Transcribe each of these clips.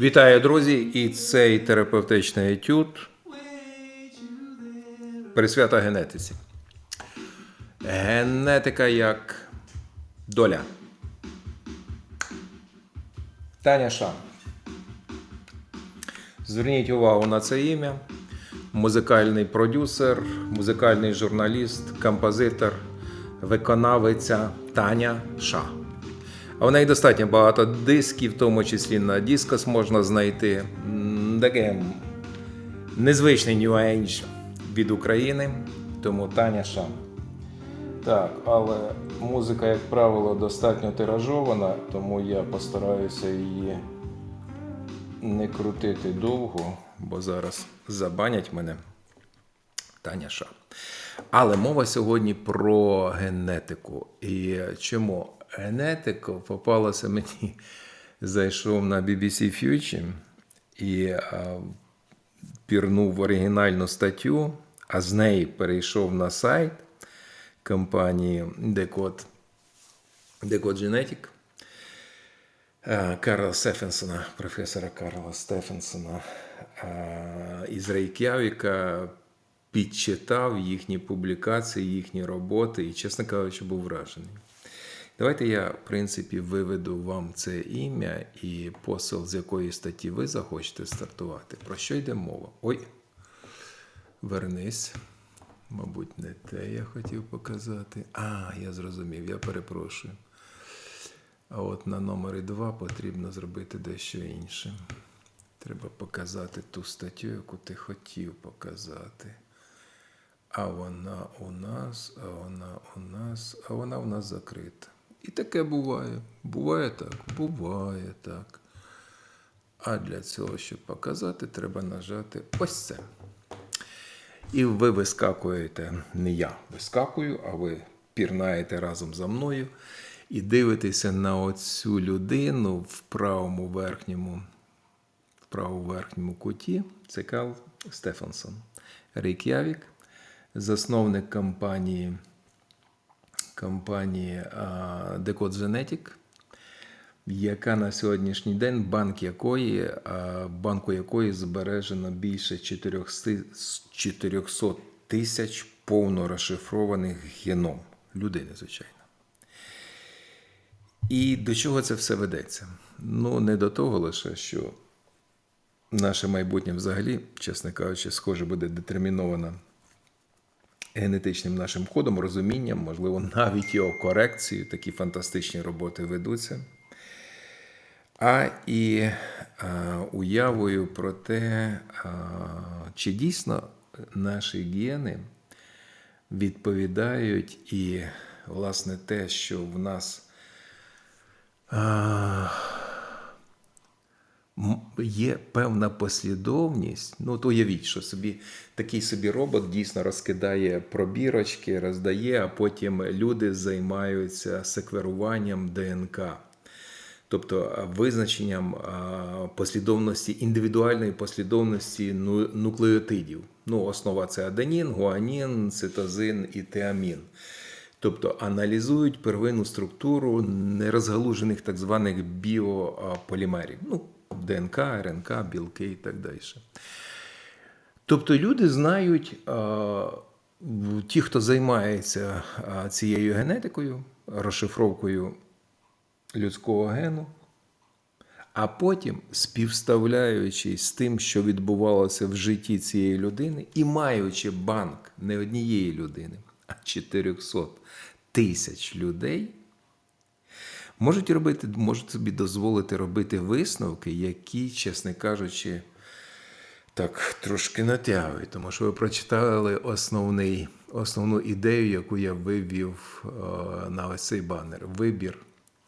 Вітаю, друзі! І цей терапевтичний етюд присвята генетиці. Генетика як доля. Таня Шам. Зверніть увагу на це ім'я. Музикальний продюсер, музикальний журналіст, композитор, виконавиця Таня Ша. А в неї достатньо багато дисків, в тому числі на Дискос можна знайти. Таке незвичний New Age від України, тому Таня Шам. Так, але музика, як правило, достатньо тиражована, тому я постараюся її не крутити довго, бо зараз забанять мене. Таня Ша. Але мова сьогодні про генетику. І чому? Генетика попалася мені, зайшов на BBC Future і а, пірнув оригінальну статтю, а з неї перейшов на сайт компанії Decode, Decode Genetic. Карла Стефенсона, професора Карла Стефенсона із Рейк'явіка підчитав їхні публікації, їхні роботи і, чесно кажучи, був вражений. Давайте я, в принципі, виведу вам це ім'я і посил, з якої статті ви захочете стартувати. Про що йде мова? Ой, вернись. Мабуть, не те я хотів показати. А, я зрозумів, я перепрошую. А от на номері 2 потрібно зробити дещо інше. Треба показати ту статтю, яку ти хотів показати. А вона у нас, а вона у нас, а вона у нас закрита. І таке буває. Буває так, буває так. А для цього, щоб показати, треба нажати ось це. І ви вискакуєте, не я вискакую, а ви пірнаєте разом за мною і дивитеся на оцю людину в правому верхньому, в правому верхньому куті. Це Кал Стефансон. Рейк'явік, засновник компанії, компанії Decode Genetic, яка на сьогоднішній день банк якої, банку якої збережено більше 400 400 тисяч повно розшифрованих геном людини, звичайно. І до чого це все ведеться? Ну, не до того лише, що наше майбутнє взагалі, чесно кажучи, схоже, буде детерміновано генетичним нашим кодом, розумінням, можливо, навіть його корекцією. Такі фантастичні роботи ведуться. А і а, уявою про те, а, чи дійсно наші гени відповідають і, власне, те, що в нас. А, Є певна послідовність. Ну, от уявіть, що собі такий собі робот дійсно розкидає пробірочки, роздає, а потім люди займаються секверуванням ДНК, тобто визначенням послідовності, індивідуальної послідовності нуклеотидів. Ну, основа це аденін, гуанін, цитозин і теамін. Тобто аналізують первинну структуру нерозгалужених так званих біополімерів. Ну, ДНК, РНК, білки і так далі. Тобто люди знають, ті, хто займається цією генетикою, розшифровкою людського гену, а потім, співставляючись з тим, що відбувалося в житті цієї людини, і маючи банк не однієї людини, а 400 тисяч людей можуть робити, можуть собі дозволити робити висновки, які, чесно кажучи, так трошки натягують, тому що ви прочитали основний, основну ідею, яку я вивів е, на ось цей банер. Вибір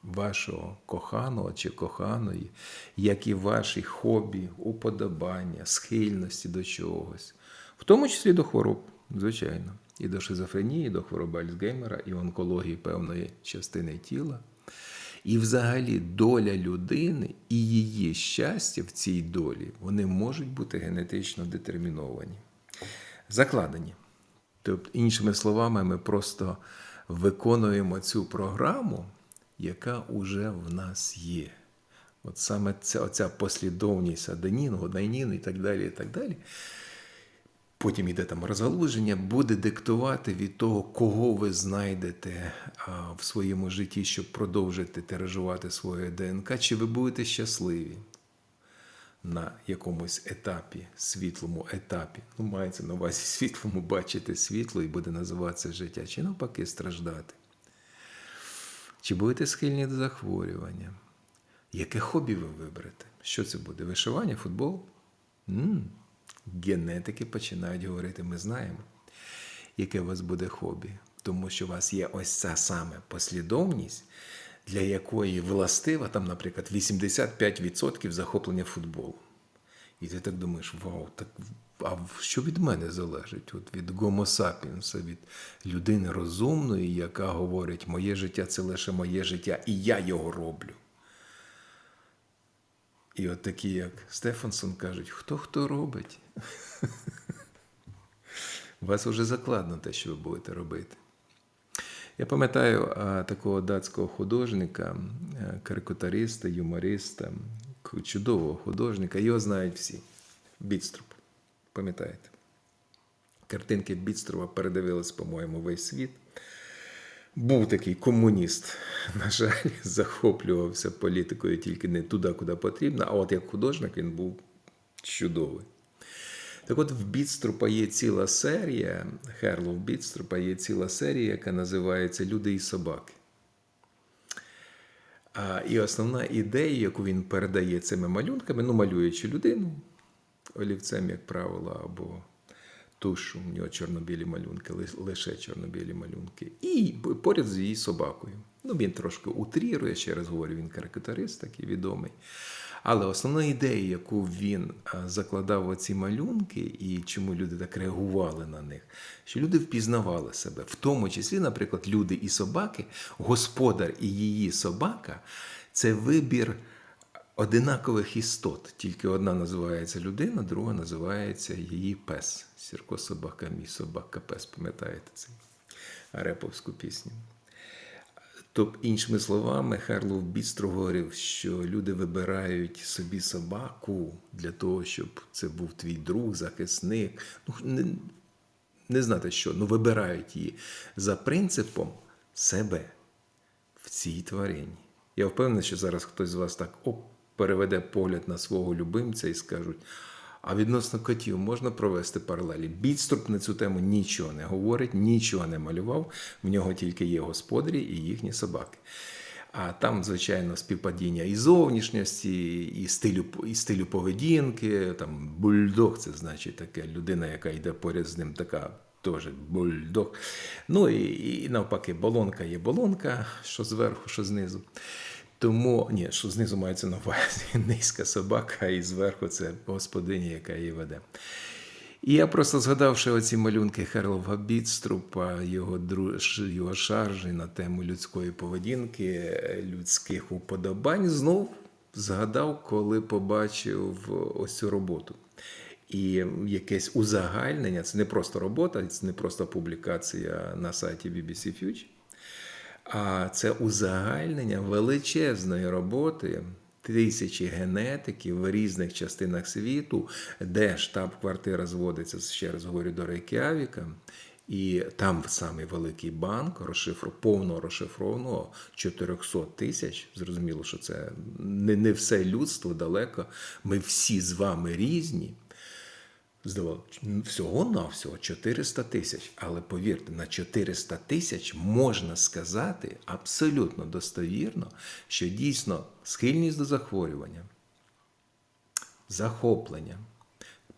вашого коханого чи коханої, як і ваші хобі, уподобання, схильності до чогось, в тому числі до хвороб, звичайно, і до шизофренії, і до хвороби Альцгеймера, і онкології певної частини тіла. І, взагалі, доля людини і її щастя в цій долі вони можуть бути генетично детерміновані, закладені. Тобто, іншими словами, ми просто виконуємо цю програму, яка вже в нас є. От саме ця оця послідовність аденін, гонанін і так далі, і так далі. Потім йде там розгалуження, буде диктувати від того, кого ви знайдете в своєму житті, щоб продовжити тиражувати своє ДНК, чи ви будете щасливі на якомусь етапі, світлому етапі. Ну, мається на увазі світлому бачити світло і буде називатися життя, чи навпаки страждати. Чи будете схильні до захворювання? Яке хобі ви виберете? Що це буде? Вишивання, футбол? м Генетики починають говорити, ми знаємо, яке у вас буде хобі. Тому що у вас є ось ця саме послідовність, для якої властива, там, наприклад, 85% захоплення футболом. І ти так думаєш, вау, так а що від мене залежить? От від Гомо сапіенса, від людини розумної, яка говорить, моє життя це лише моє життя, і я його роблю. І от такі, як Стефансон, кажуть, хто хто робить? У вас вже закладно те, що ви будете робити. Я пам'ятаю такого датського художника, а, карикатуриста, юмориста, чудового художника. Його знають всі. Бідструп. Пам'ятаєте? Картинки Бідстрова передивились, по-моєму, весь світ. Був такий комуніст, на жаль, захоплювався політикою тільки не туди, куди потрібно. А от як художник він був чудовий. Так от в Бідструпа є ціла серія, Херлов Бідструпа є ціла серія, яка називається Люди і собаки. А, і основна ідея, яку він передає цими малюнками, ну, малюючи людину олівцем, як правило, або тушу, у нього чорнобілі малюнки, ли- лише чорнобілі малюнки, і поряд з її собакою. Ну, він трошки утрірує, ще раз говорю, він карикатурист такий відомий. Але основна ідея, яку він закладав в оці малюнки, і чому люди так реагували на них, що люди впізнавали себе, в тому числі, наприклад, люди і собаки, господар і її собака це вибір одинакових істот. Тільки одна називається людина, друга називається її пес. Сірко собака, мій собака, пес, пам'ятаєте цей реповську пісню. Тобто, іншими словами, Харлов Бістро говорив, що люди вибирають собі собаку для того, щоб це був твій друг, захисник. Ну, не, не знати що, ну вибирають її за принципом себе в цій тварині. Я впевнений, що зараз хтось з вас так оп, переведе погляд на свого любимця і скажуть. А відносно котів можна провести паралелі. Бідструп на цю тему нічого не говорить, нічого не малював. В нього тільки є господарі і їхні собаки. А там, звичайно, співпадіння і зовнішності, і стилю, і стилю поведінки. Там бульдог, це значить таке людина, яка йде поряд з ним, така теж бульдог. Ну і, і навпаки, болонка є болонка, що зверху, що знизу. Тому ні, що знизу мається на увазі низька собака, і зверху це господиня, яка її веде. І я просто згадавши оці малюнки Херлова Бідструпа, його, друж, його шаржі на тему людської поведінки, людських уподобань, знов згадав, коли побачив ось цю роботу. І якесь узагальнення, це не просто робота, це не просто публікація на сайті BBC Future, а це узагальнення величезної роботи тисячі генетиків в різних частинах світу, де штаб-квартира зводиться, ще раз говорю, до Рейкявіка. І там самий великий банк розшифру, повно розшифрованого 400 тисяч. Зрозуміло, що це не, не все людство далеко. Ми всі з вами різні. Здавалося, всього на всього 400 тисяч. Але повірте, на 400 тисяч можна сказати абсолютно достовірно, що дійсно схильність до захворювання, захоплення,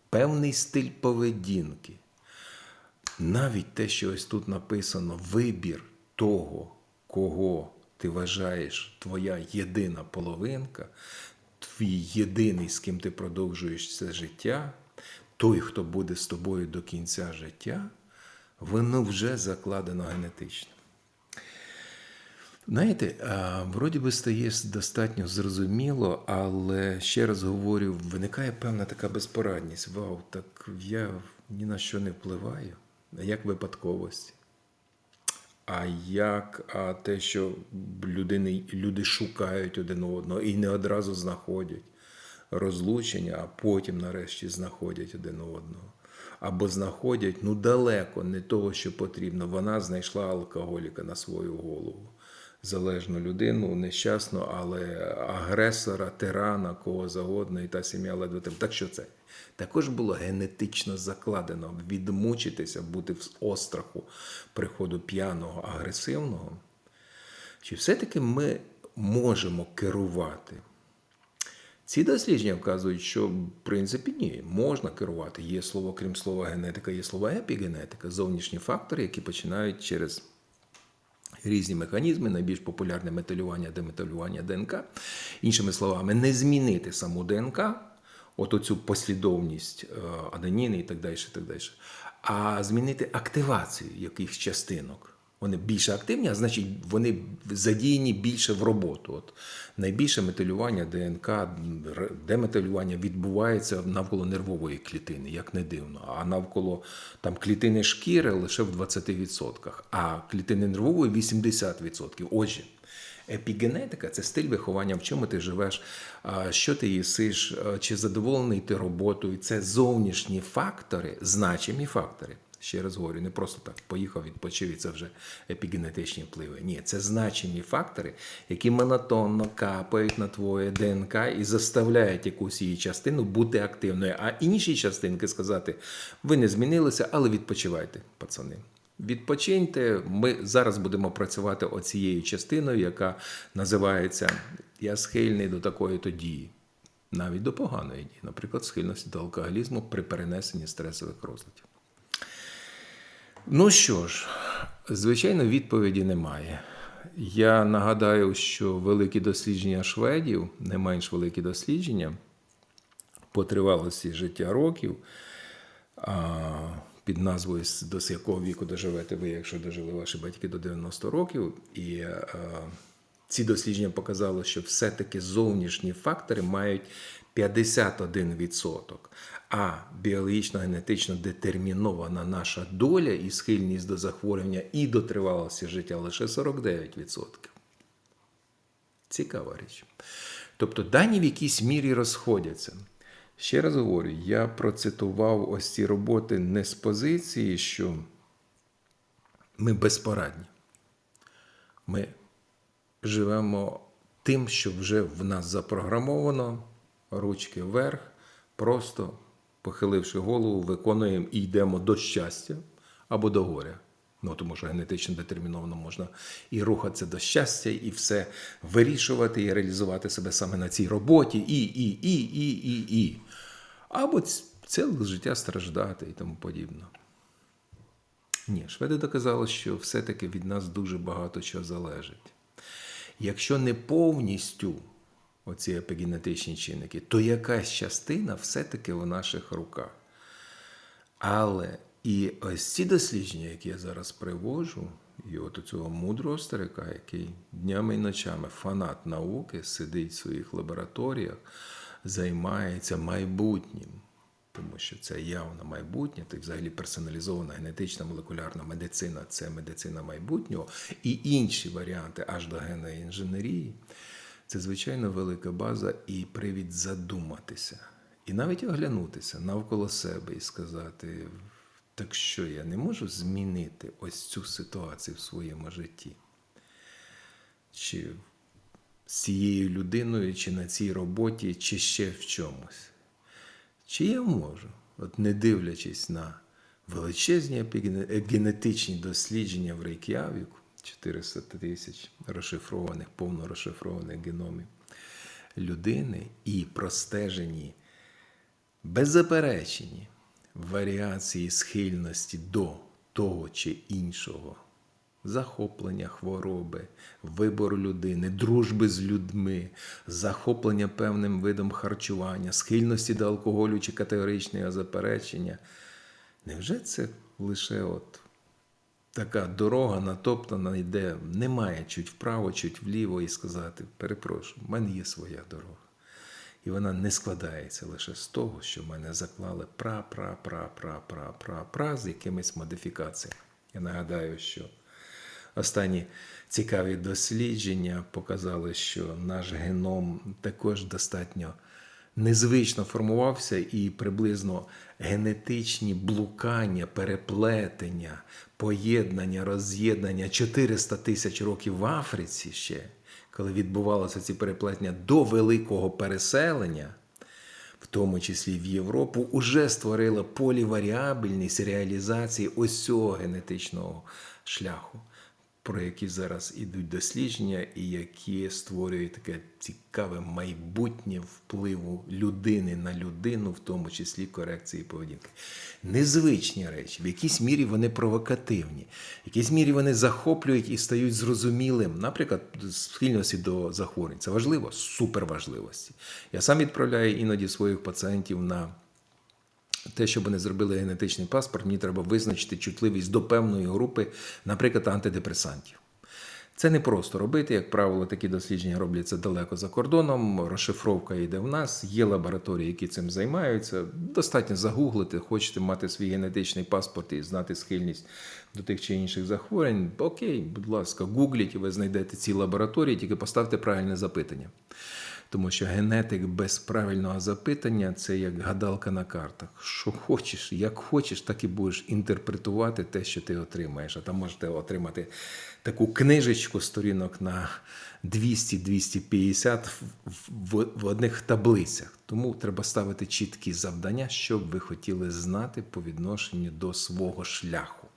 певний стиль поведінки, навіть те, що ось тут написано, вибір того, кого ти вважаєш твоя єдина половинка, твій єдиний, з ким ти продовжуєш це життя, той, хто буде з тобою до кінця життя, воно вже закладено генетично. Знаєте, вроді би стає достатньо зрозуміло, але ще раз говорю, виникає певна така безпорадність. Вау, так я ні на що не впливаю, а як випадковості. А як а те, що людини, люди шукають один одного і не одразу знаходять розлучення, а потім нарешті знаходять один одного. Або знаходять ну далеко не того, що потрібно. Вона знайшла алкоголіка на свою голову. Залежну людину, нещасну, але агресора, тирана, кого завгодно, і та сім'я ледве тим. Так що це? Також було генетично закладено відмучитися, бути в остраху приходу п'яного, агресивного. Чи все-таки ми можемо керувати? Ці дослідження вказують, що в принципі ні, можна керувати. Є слово, крім слова генетика, є слово епігенетика, зовнішні фактори, які починають через різні механізми, найбільш популярне металювання, деметалювання ДНК. Іншими словами, не змінити саму ДНК, от оцю послідовність е, аdeніни і так далі, так далі, а змінити активацію якихось частинок. Вони більше активні, а значить, вони задіяні більше в роботу. От найбільше металювання ДНК, деметалювання відбувається навколо нервової клітини, як не дивно. А навколо там клітини шкіри лише в 20%, а клітини нервової 80%. Отже, епігенетика це стиль виховання, в чому ти живеш, що ти їсиш, чи задоволений ти роботою. Це зовнішні фактори, значимі фактори. Ще раз говорю, не просто так поїхав, відпочив, і це вже епігенетичні впливи. Ні, це значимі фактори, які монотонно капають на твоє ДНК і заставляють якусь її частину бути активною. А інші частинки сказати: ви не змінилися, але відпочивайте, пацани. Відпочиньте. Ми зараз будемо працювати оцією частиною, яка називається Я схильний до такої то дії. Навіть до поганої дії, наприклад, схильності до алкоголізму при перенесенні стресових розладів. Ну що ж, звичайно, відповіді немає. Я нагадаю, що великі дослідження шведів, не менш великі дослідження по тривалості життя років, під назвою «З- до якого віку доживете ви, якщо дожили ваші батьки до 90 років. І ці дослідження показали, що все-таки зовнішні фактори мають 51%, а біологічно генетично детермінована наша доля і схильність до захворювання і до тривалості життя лише 49%. Цікава річ. Тобто дані в якійсь мірі розходяться. Ще раз говорю, я процитував ось ці роботи не з позиції, що ми безпорадні. Ми живемо тим, що вже в нас запрограмовано, ручки вверх, просто похиливши голову, виконуємо і йдемо до щастя або до горя. Ну, тому що генетично детерміновано можна і рухатися до щастя, і все вирішувати, і реалізувати себе саме на цій роботі, і, і, і, і, і, і. Або ціле життя страждати і тому подібне. Ні, шведи доказали, що все-таки від нас дуже багато чого залежить. Якщо не повністю оці епігенетичні чинники, то якась частина все-таки в наших руках. Але і ось ці дослідження, які я зараз привожу, і от у цього мудрого старика, який днями і ночами фанат науки, сидить в своїх лабораторіях, займається майбутнім. Тому що це явно майбутнє, так взагалі персоналізована генетична молекулярна медицина це медицина майбутнього, і інші варіанти аж до генної інженерії. Це звичайно велика база і привід задуматися, і навіть оглянутися навколо себе і сказати: так що я не можу змінити ось цю ситуацію в своєму житті? Чи з цією людиною, чи на цій роботі, чи ще в чомусь? Чи я можу, от не дивлячись на величезні генетичні дослідження в Рейк'явіку, 400 тисяч розшифрованих, повно розшифрованих геномів людини і простежені беззаперечені варіації схильності до того чи іншого захоплення хвороби, вибору людини, дружби з людьми, захоплення певним видом харчування, схильності до алкоголю чи категоричного заперечення. Невже це лише от така дорога натоптана, йде, немає чуть вправо, чуть вліво і сказати, перепрошую, в мене є своя дорога. І вона не складається лише з того, що в мене заклали пра-пра-пра-пра-пра-пра-пра з якимись модифікаціями. Я нагадаю, що Останні цікаві дослідження показали, що наш геном також достатньо незвично формувався, і приблизно генетичні блукання, переплетення, поєднання, роз'єднання 400 тисяч років в Африці ще, коли відбувалося ці переплетення до великого переселення в тому числі в Європу, уже створила поліваріабельність реалізації ось цього генетичного шляху, про які зараз ідуть дослідження, і які створюють таке цікаве майбутнє впливу людини на людину, в тому числі корекції поведінки. Незвичні речі, в якійсь мірі вони провокативні, в якійсь мірі вони захоплюють і стають зрозумілим, наприклад, схильності до захворювань. Це важливо, суперважливості. Я сам відправляю іноді своїх пацієнтів на те, щоб вони зробили генетичний паспорт, мені треба визначити чутливість до певної групи, наприклад, антидепресантів. Це не просто робити, як правило, такі дослідження робляться далеко за кордоном. Розшифровка йде в нас. Є лабораторії, які цим займаються. Достатньо загуглити, хочете мати свій генетичний паспорт і знати схильність до тих чи інших захворювань. Окей, будь ласка, гугліть, і ви знайдете ці лабораторії, тільки поставте правильне запитання. Тому що генетик без правильного запитання це як гадалка на картах. Що хочеш, як хочеш, так і будеш інтерпретувати те, що ти отримаєш. А там можете отримати таку книжечку сторінок на 200-250 в, в, одних таблицях. Тому треба ставити чіткі завдання, що б ви хотіли знати по відношенню до свого шляху.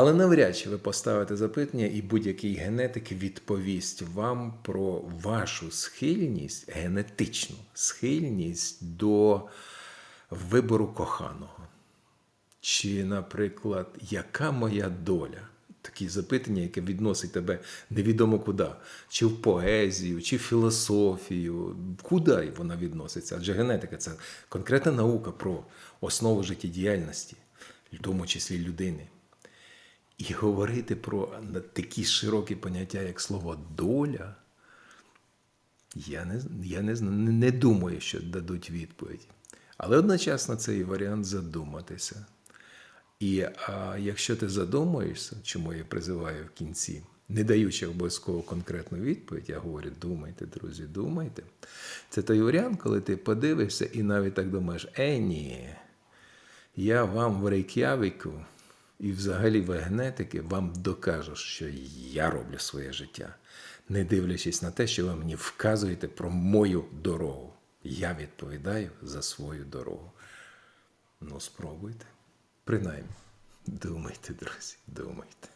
Але навряд чи ви поставите запитання, і будь-який генетик відповість вам про вашу схильність, генетичну схильність до вибору коханого. Чи, наприклад, яка моя доля? Такі запитання, яке відносить тебе невідомо куди, чи в поезію, чи в філософію, куди вона відноситься? Адже генетика це конкретна наука про основу життєдіяльності, в тому числі людини. І говорити про такі широкі поняття, як слово доля, я не, я не, не думаю, що дадуть відповідь. Але одночасно це і варіант задуматися. І а, якщо ти задумуєшся, чому я призиваю в кінці, не даючи обов'язково конкретну відповідь, я говорю, думайте, друзі, думайте. Це той варіант, коли ти подивишся і навіть так думаєш, е, ні, я вам в Рейк'явіку і взагалі ви генетики вам докажу, що я роблю своє життя, не дивлячись на те, що ви мені вказуєте про мою дорогу. Я відповідаю за свою дорогу. Ну, спробуйте. Принаймні, думайте, друзі, думайте.